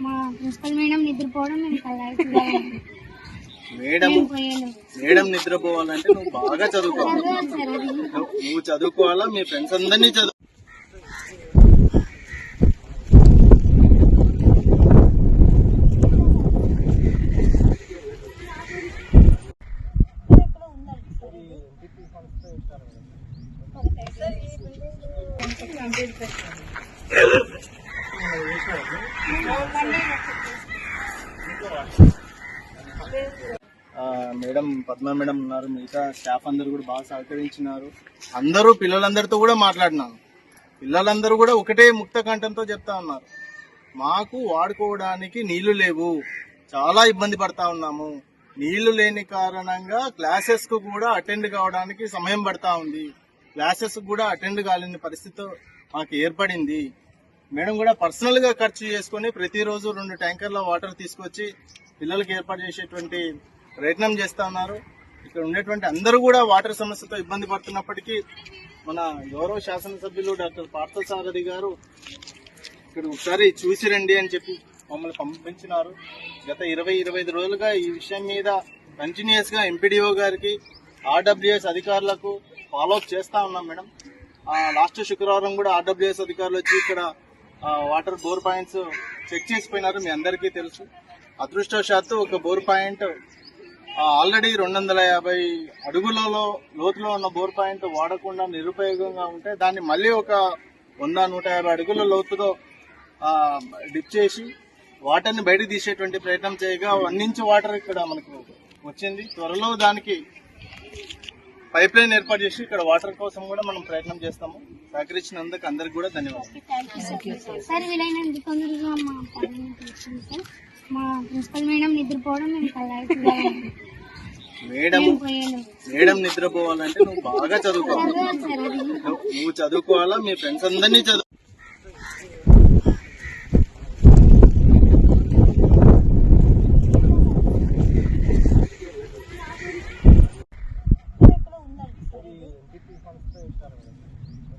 మా principal madam నిద్రపోవడం మేము మేడం నిద్రపోవాలంటే నువ్వు బాగా చదువుకోవాలి. నువ్వు- చదువుకోవాలా? మీ ఫ్రెండ్స్ అందరినీ చదువు ఆ, మేడం పద్మ మేడం ఉన్నారు. మిగతా స్టాఫ్ అందరు కూడా బాగా సహకరించినారు. అందరూ పిల్లలందరితో కూడా మాట్లాడినాను. పిల్లలందరూ కూడా ఒకటే ముక్త కంఠంతో చెప్తా ఉన్నారు. మాకు వాడుకోవడానికి నీళ్ళు లేవు. చాలా ఇబ్బంది పడతా ఉన్నాము. నీళ్ళు లేని కారణంగా క్లాసెస్కు కూడా అటెండ్ కావడానికి సమయం పడతా ఉంది. క్లాసెస్ కూడా అటెండ్ కాలేని పరిస్థితి మాకు ఏర్పడింది. మేడం కూడా పర్సనల్గా ఖర్చు చేసుకొని ప్రతిరోజు రెండు ట్యాంకర్ల వాటర్ తీసుకొచ్చి పిల్లలకి ఏర్పాటు చేసేటువంటి ప్రయత్నం చేస్తా ఉన్నారు. ఇక్కడ ఉండేటువంటి అందరూ కూడా వాటర్ సమస్యతో ఇబ్బంది పడుతున్నప్పటికీ మన గౌరవ శాసనసభ్యులు డాక్టర్ పార్థసారథి గారు ఇక్కడ ఒకసారి చూసి రండి అని చెప్పి మమ్మల్ని పంపించినారు. గత ఇరవై ఇరవై ఐదు రోజులుగా ఈ విషయం మీద కంటిన్యూస్గా ఎంపీడీఓ గారికి ఆర్డబ్ల్యూఎస్ అధికారులకు ఫాలో అప్ చేస్తా ఉన్నాం మేడం. లాస్ట్ శుక్రవారం కూడా ఆర్డబ్ల్యూఎస్ అధికారులు వచ్చి ఇక్కడ వాటర్ బోర్ పాయింట్స్ చెక్ చేసిపోయినారు మీ అందరికీ తెలుసు. అదృష్టవశాత్తు ఒక బోర్ పాయింట్ ఆల్రెడీ రెండు వందల యాభై అడుగులలో లోతులో ఉన్న బోర్ పాయింట్ వాడకుండా నిరుపయోగంగా ఉంటే దాన్ని మళ్ళీ ఒక వంద నూట యాభై అడుగుల లోతులో డిప్ చేసి వాటర్ని బయటకు తీసేటువంటి ప్రయత్నం చేయగా వన్ ఇంచ్ వాటర్ ఇక్కడ మనకు వచ్చింది. త్వరలో దానికి పైప్ లైన్ ఏర్పాటు చేసి ఇక్కడ వాటర్ కోసం కూడా మనం ప్రయత్నం చేస్తాము. సహకరించినందుకు అందరికి కూడా ధన్యవాదాలు. సార్ వీలైనంత తొందరగా మా పనులను తీర్చండి సార్ మా ప్రిన్సిపల్ మేడం నిద్రపోవడం మేడం మేడం నిద్రపోవాలంటే నువ్వు బాగా చదువుకోవాలి. నువ్వు చదువుకోవాలా? మీ ఫ్రెండ్స్ అందరినీ చదువు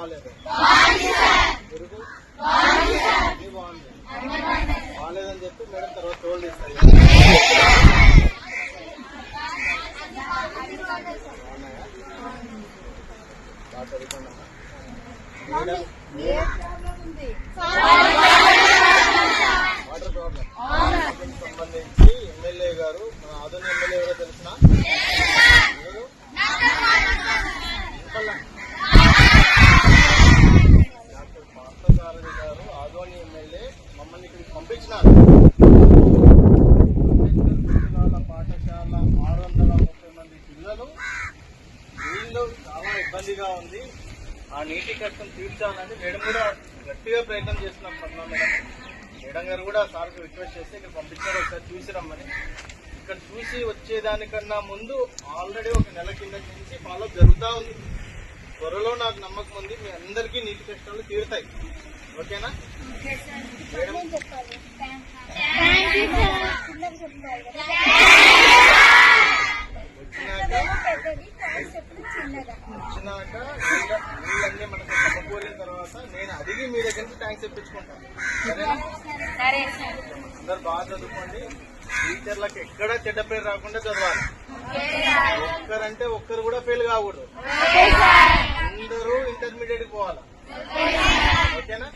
బాగాలేదు. బాగాలేదని చెప్పి మేడం తర్వాత తోలు తీస్తారు బాగా చదువుకోండి మేడం వాటర్ ప్రాబ్లం సంబంధించి ఎమ్మెల్యే గారు మన ఆదోని ఎమ్మెల్యే ఎవరో తెలిసిన డాక్టర్ పార్థసారథి గారు ఆదోని ఎమ్మెల్యే మమ్మల్ని ఇక్కడికి పంపించినారు పాఠశాల ఆరు వందల ముప్పై మంది పిల్లలు నీళ్ళు చాలా ఇబ్బందిగా ఉంది. ఆ నీటి కష్టం తీర్చాలని మేడం కూడా గట్టిగా ప్రయత్నం చేస్తున్నాం పద్మా మేడం. మేడం గారు కూడా సార్కి రిక్వెస్ట్ చేస్తే ఇక్కడ పంపించారు ఒకసారి చూసి రమ్మని. ఇక్కడ చూసి వచ్చేదానికన్నా ముందు ఆల్రెడీ ఒక నెల కింద నుంచి ఫాలో జరుగుతూ ఉంది. త్వరలో నాకు నమ్మకం ఉంది. మీ అందరికీ నీటి కష్టాలు తీరుతాయి. ఓకేనా? వచ్చినాక వచ్చినాక నీళ్ళ- నీళ్ళన్నీ మనకు సమకూరిన తర్వాత నేను అడిగి మీ దగ్గర నుంచి ట్యాంక్స్ తెప్పించుకుంటాను సరేనా? అందరు బాగా చదువుకోండి. టీచర్లకు ఎక్కడ చెడ్డ పేరు రాకుండా చదవాలి. ఒక్కరంటే ఒక్కరు కూడా ఫెయిల్ కాకూడదు. అందరూ ఇంటర్మీడియట్ పోవాలి? ఓకేనా